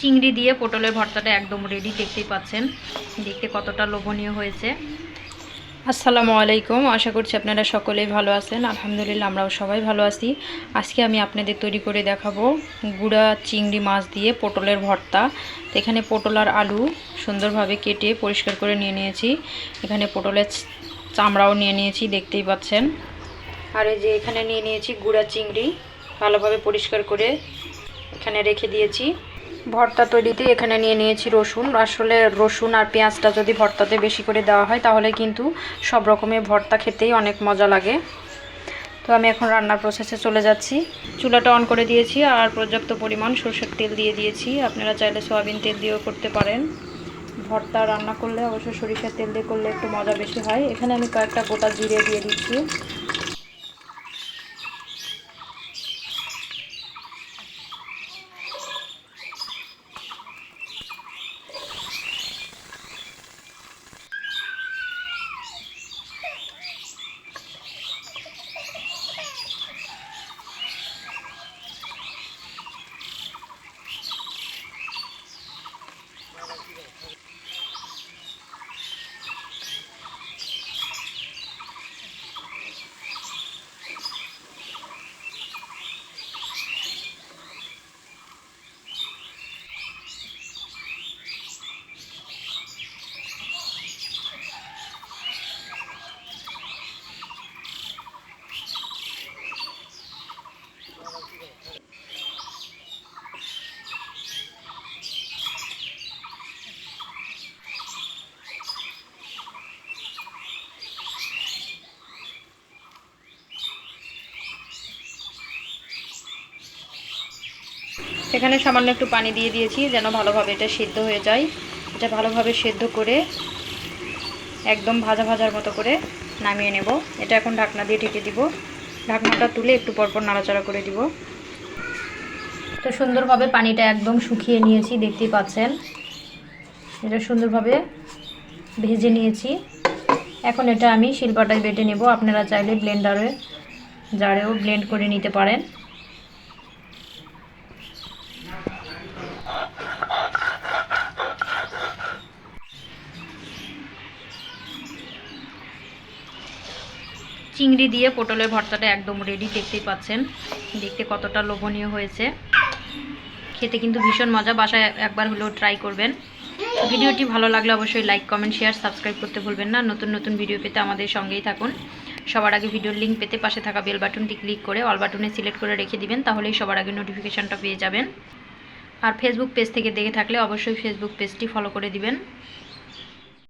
চিংড়ি দিয়ে পটলের ভর্তাটা একদম রেডি দেখতেই পাচ্ছেন। দেখতে কতটা লোভনীয় হয়েছে। আসসালামু আলাইকুম, আশা করছি আপনারা সকলেই ভালো আছেন। আলহামদুলিল্লাহ, আমরাও সবাই ভালো আছি। আজকে আমি আপনাদের তৈরি করে দেখাবো গুড়া চিংড়ি মাছ দিয়ে পটলের ভর্তা। এখানে পটল আর আলু সুন্দরভাবে কেটে পরিষ্কার করে নিয়ে নিয়েছি। এখানে পটলের চামড়াও নিয়ে নিয়েছি, দেখতেই পাচ্ছেন। আর এই যে এখানে নিয়ে নিয়েছি গুঁড়া চিংড়ি, ভালোভাবে পরিষ্কার করে এখানে রেখে দিয়েছি। ভর্তা তৈরিতে এখানে নিয়ে নিয়েছি রসুন। আসলে রসুন আর পেঁয়াজটা যদি ভর্তাতে বেশি করে দেওয়া হয়, তাহলে কিন্তু সব রকমের ভর্তা খেতেই অনেক মজা লাগে। তো আমি এখন রান্নার প্রসেসে চলে যাচ্ছি। চুলাটা অন করে দিয়েছি আর পর্যাপ্ত পরিমাণ সরষের তেল দিয়ে দিয়েছি। আপনারা চাইলে সয়াবিন তেল দিয়েও করতে পারেন। ভর্তা রান্না করলে অবশ্যই সরিষার তেল দিয়ে করলে একটু মজা বেশি হয়। এখানে আমি কয়েকটা গোটা জিরে দিয়ে দিচ্ছি। এখানে সামান্য একটু পানি দিয়ে দিয়েছি যেন ভালোভাবে এটা সিদ্ধ হয়ে যায়। এটা ভালোভাবে সেদ্ধ করে একদম ভাজা ভাজার মতো করে নামিয়ে নেব। এটা এখন ঢাকনা দিয়ে ঢেকে দিব। ঢাকনাটা তুলে একটু পরপর নাড়াচাড়া করে দিব। তো সুন্দরভাবে পানিটা একদম শুকিয়ে নিয়েছি দেখতেই পাচ্ছেন। এটা সুন্দরভাবে ভেজে নিয়েছি। এখন এটা আমি শিলপাটায় বেটে নেব। আপনারা চাইলে ব্লেন্ডারে, জারেও ব্লেন্ড করে নিতে পারেন। চিংড়ি দিয়ে পটলের ভর্তাটা একদম রেডি দেখতেই পাচ্ছেন। দেখতে কতটা লোভনীয় হয়েছে। খেতে কিন্তু ভীষণ মজা, বাসায় একবার হলেও ট্রাই করবেন। ভিডিওটি ভালো লাগলে অবশ্যই লাইক কমেন্ট শেয়ার সাবস্ক্রাইব করতে ভুলবেন না। নতুন নতুন ভিডিও পেতে আমাদের সঙ্গেই থাকুন। সবার আগে ভিডিওর লিঙ্ক পেতে পাশে থাকা বেল বাটনটি ক্লিক করে অল বাটনে সিলেক্ট করে রেখে দিবেন, তাহলেই সবার আগে নোটিফিকেশানটা পেয়ে যাবেন। আর ফেসবুক পেজ থেকে দেখে থাকলে অবশ্যই ফেসবুক পেজটি ফলো করে দিবেন।